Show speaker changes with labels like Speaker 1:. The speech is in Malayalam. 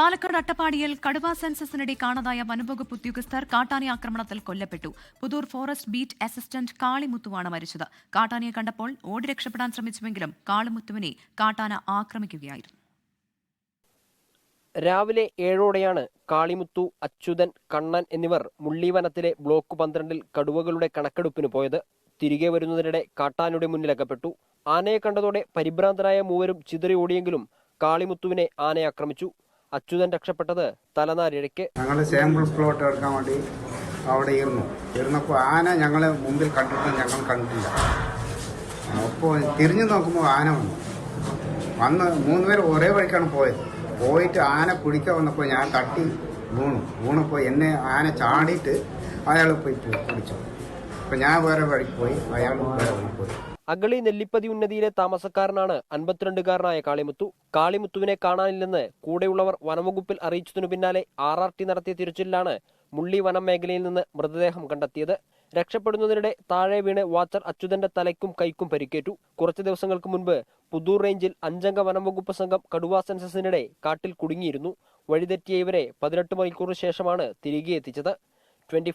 Speaker 1: പാലക്കാട് അട്ടപ്പാടിയിൽ കടുവ സെൻസസിനിടെ കാണാതായ വനംവകുപ്പ് ഉദ്യോഗസ്ഥർ കാട്ടാന ആക്രമണത്തിൽ കൊല്ലപ്പെട്ടു. പുതൂർ ഫോറസ്റ്റ് ബീറ്റ് അസിസ്റ്റന്റ് കാളിമുത്തുവാണ് മരിച്ചത്. കാട്ടാനിയെ കണ്ടപ്പോൾ ഓടി രക്ഷപ്പെടാൻ ശ്രമിച്ചുവെങ്കിലും കാളിമുത്തുവിനെ കാട്ടാന ആക്രമിക്കുകയായിരുന്നു.
Speaker 2: രാവിലെ ഏഴോടെയാണ് കാളിമുത്തു അച്യുതൻ കണ്ണൻ എന്നിവർ മുള്ളിവനത്തിലെ ബ്ലോക്ക് പന്ത്രണ്ടിൽ കടുവകളുടെ കണക്കെടുപ്പിന് പോയത്. തിരികെ വരുന്നതിനിടെ കാട്ടാനയുടെ മുന്നിലകപ്പെട്ടു. ആനയെ കണ്ടതോടെ പരിഭ്രാന്തരായ മൂവരും ചിതറി ഓടിയെങ്കിലും കാളിമുത്തുവിനെ ആനയെ ആക്രമിച്ചു അച്യുതൻ രക്ഷപ്പെട്ടത് തലനാരിഴയ്ക്ക്.
Speaker 3: ഞങ്ങൾ സാമ്പിൾ പ്ലോട്ട് എടുക്കാൻ വേണ്ടി അവിടെ ഇരുന്നു. ഇരുന്നപ്പോൾ ആന ഞങ്ങളെ മുമ്പിൽ കണ്ടിട്ട് ഞങ്ങൾ കണ്ടില്ല അപ്പോൾ തിരിഞ്ഞു നോക്കുമ്പോൾ ആന വന്നു. വന്ന് മൂന്ന് പേര് ഒരേ വഴിക്കാണ് പോയത്. പോയിട്ട് ആന പിടിക്കാൻ വന്നപ്പോൾ ഞാൻ തട്ടി വീണു. വീണപ്പോൾ എന്നെ ആന ചാടിയിട്ട് അയാൾ പോയി കുടിച്ചു
Speaker 2: അഗളി നെല്ലിപ്പതി ഉന്നതിയിലെ താമസക്കാരനാണ് അൻപത്തിരണ്ടുകാരനായ കാളിമുത്തു. കാളിമുത്തുവിനെ കാണാനില്ലെന്ന് കൂടെയുള്ളവർ വനംവകുപ്പിൽ അറിയിച്ചതിനു പിന്നാലെ ആർ ആർ ടി നടത്തിയ തിരച്ചിലാണ് മുള്ളി വനം മേഖലയിൽ നിന്ന് മൃതദേഹം കണ്ടെത്തിയത്. രക്ഷപ്പെടുന്നതിനിടെ താഴെ വീണ് വാച്ചർ അച്യുതന്റെ തലയ്ക്കും കൈക്കും പരിക്കേറ്റു. കുറച്ചു ദിവസങ്ങൾക്ക് മുൻപ് പുതൂർ റേഞ്ചിൽ അഞ്ചംഗ വനംവകുപ്പ് സംഘം കടുവ സെൻസസിനിടെ കാട്ടിൽ കുടുങ്ങിയിരുന്നു. വഴിതെറ്റിയ ഇവരെ പതിനെട്ട് മണിക്കൂർ ശേഷമാണ് തിരികെ എത്തിച്ചത്. ട്വന്റി